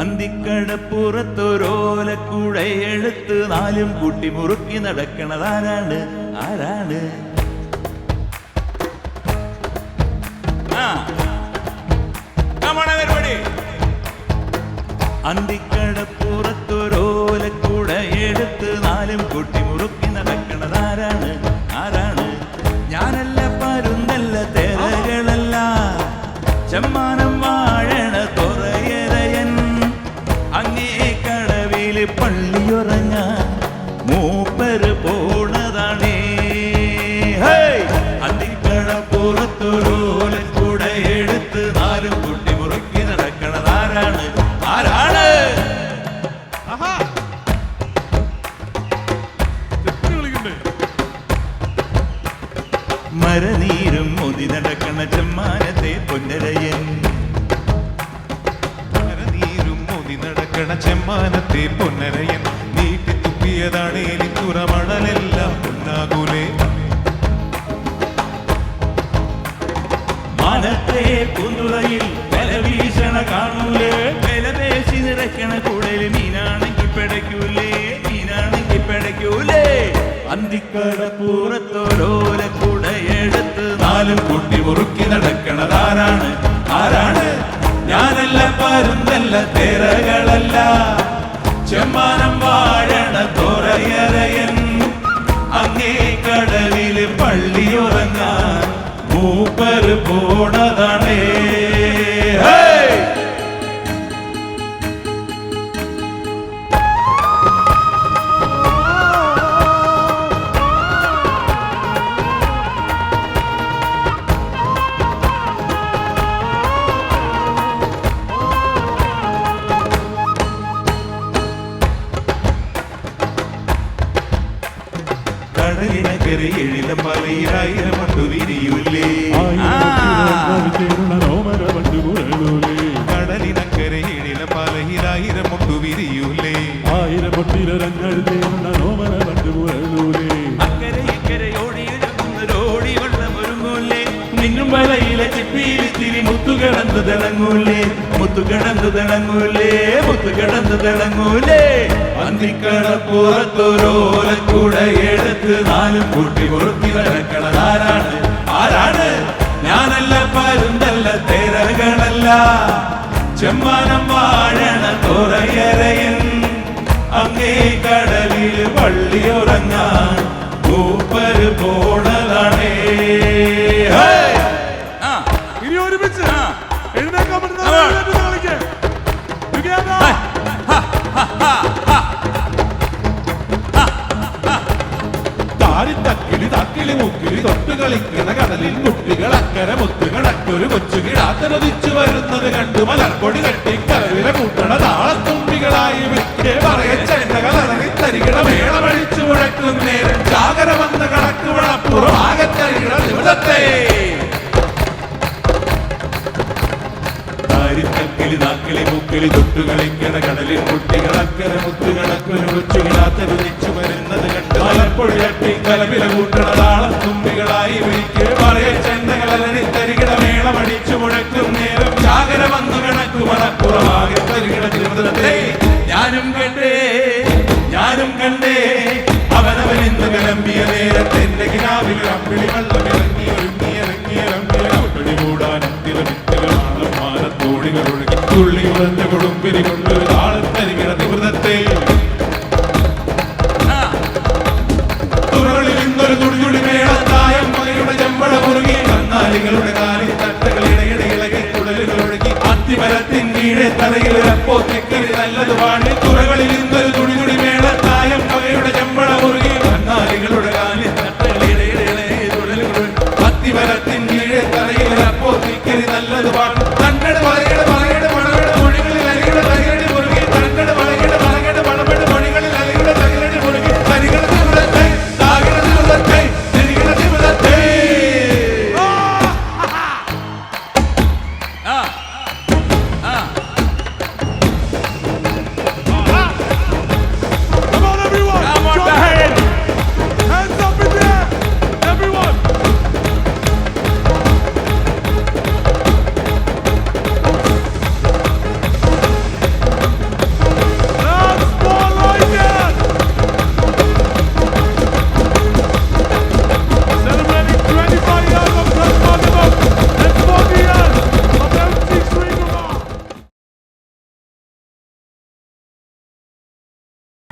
അന്തിക്കടപ്പുറത്തൊരോലക്കുഴ എടുത്ത് നാലും കൂട്ടി മുറുക്കി നടക്കണതാരാണ്? ആരാണ്. അന്തിക്കടപ്പുറത്തൊരോലക്കുട എടുത്ത് നാലും കൂട്ടി മുറുക്കി നടക്കണതാരാണ്? ആരാണ്? ഞാനല്ല പരുന്നല്ല തേരകളല്ല. ചെമ്മാനം ചെമ്മാനത്തെ പൊന്നരയൻ നീരും മോതി നടക്കണ ചെമ്മാനത്തെ പൊന്നരയൻ. നീട്ടി തുപ്പിയതാണ് എനിക്കുറ മണലെല്ലാം മനത്തെ മാനത്തെ കുന്നുളയിൽ വിലവീശണ കാണൂലേ. വിലപേശി നിറയ്ക്കണ കൂടൽ മീനാണെങ്കിൽ പിടയ്ക്കൂലേ. മീനാണെങ്കിൽ പിടയ്ക്കൂലേ. അന്തിക്കടപ്പൂറത്തോരോല കുടയെടുത്ത് നാലും കൂട്ടി മുറുക്കി നടക്കണതാരാണ് ആരാണ്? ഞാനല്ല പരുന്നല്ല തേരകളല്ല. ചെമ്മാനം വാഴണ തോറയറയൻ അങ്ങേ കടലിൽ പള്ളിയുറങ്ങാൻ മൂപ്പര് പോണതാണേ. കടലിനക്കരെ എഴിലം മലയിലായിരം മണ്ടു വിരിയൂലേ കടലിനക്കരെ എഴിലം മലയിലായിരം മണ്ടു വിരിയൂലേ അക്കരെ മുത്തുകിടന്ന് തിളങ്ങൂലേ മുത്തുകിടന്നു തിളങ്ങൂലേ മുത്തുകിടന്നു തിളങ്ങൂലേ. അന്തിക്കടപ്പുറത്തൊരോലക്കൂടെ എടുത്ത് നാലും കൂട്ടി മുറുക്കി നടക്കണത് ആരാണ്? ആരാണ്? ഞാനല്ല പരുന്തല്ല തേരകളല്ല. ചെമ്മാനം വാഴണ തുറയരയൻ. തക്കിളി മുക്കിളി തൊട്ട് കളിക്കണ കടലിൽ കുട്ടികൾ അക്കരെ മുത്തുകളൊരു കൊച്ചു കിടാത്തനതിച്ചു വരുന്നത് കണ്ടു മലർപ്പൊടി കെട്ടി കരവിലെ കൂട്ടണ മൂക്കിലി നാക്കിളി തൊട്ടുകളി തൊട്ടുകളിക്കണ കടലിൽ കുട്ടികൾ അക്കര കൊച്ചുകളാത്ത ഉച്ചുകളാത്തരു വരുന്നത് കണ്ട്. പലപ്പോഴട്ടി കലവില കൂട്ടണതാളം തുമ്പികളായി ഒരിക്കൽ പറയ ചെന്തകളി തരികിട മേളമടിച്ചു മുഴക്കും നേരം. ചാകര വന്നു കണക്കു മണക്കുറമാകെ തരികിട തിരുവനന്തപുരത്തെ ഞാനും കണ്ടേ ഞാനും കണ്ടേ അവനവൻ ഇന്ന് വിളമ്പിയ നേരത്തെന്റെ കിനാവിൽ അമ്പിളി വള്ളം ഇറങ്ങി ഒരുങ്ങി ഇറങ്ങി ഇറങ്ങി. കൂടാനും തിരുവിത്തിലും മാനത്തോടികളുടെ തുള്ളി ഉറഞ്ഞ കൊടുമ്പിരി കൊണ്ട്